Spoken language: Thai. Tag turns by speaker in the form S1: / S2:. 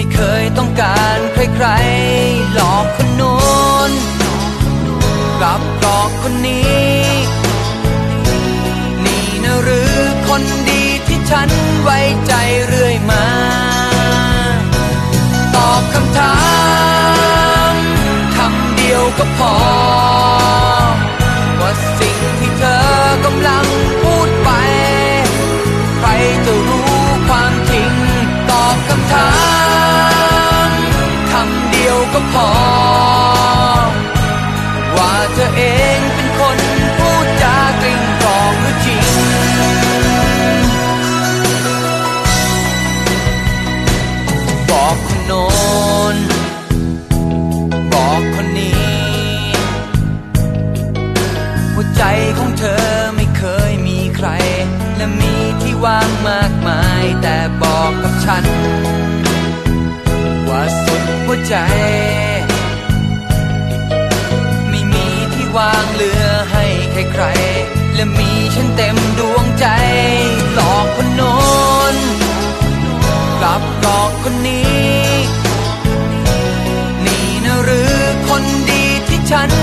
S1: ไม่เคยต้องการใครๆหลอกคนโน้นกลับหลอกคนนี้ นี่นะหรือคนดีที่ฉันไว้ใจเรื่อยมา ตอบคำถามคำเดียวก็พอ นนบอกคนนี้ หัวใจของเธอไม่เคยมีใคร และมีที่ว่างมากมาย แต่บอกกับฉัน ว่าสุดหัวใจ ไม่มีที่ว่างเหลือให้ใครๆและมีฉันเต็มดวงใจหลอกคน ฉัน